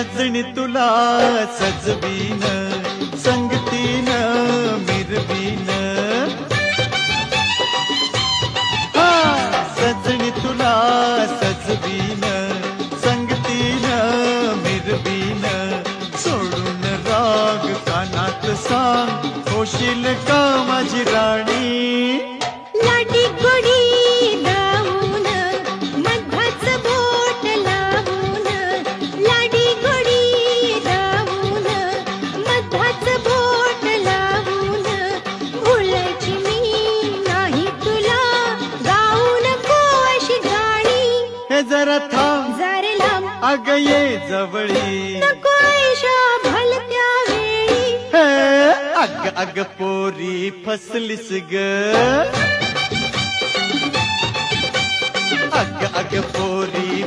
सजणी तुला सजवीन संगतीन मिरवीन. हा सजणी तुला सजवीन संगतीन मिरवीन. सोडून राग कानात सांग होशील का माझी राणी? जरा थांब. अग ये जवळी. अग अग पोरी फसलीस ग. अग अग पोरी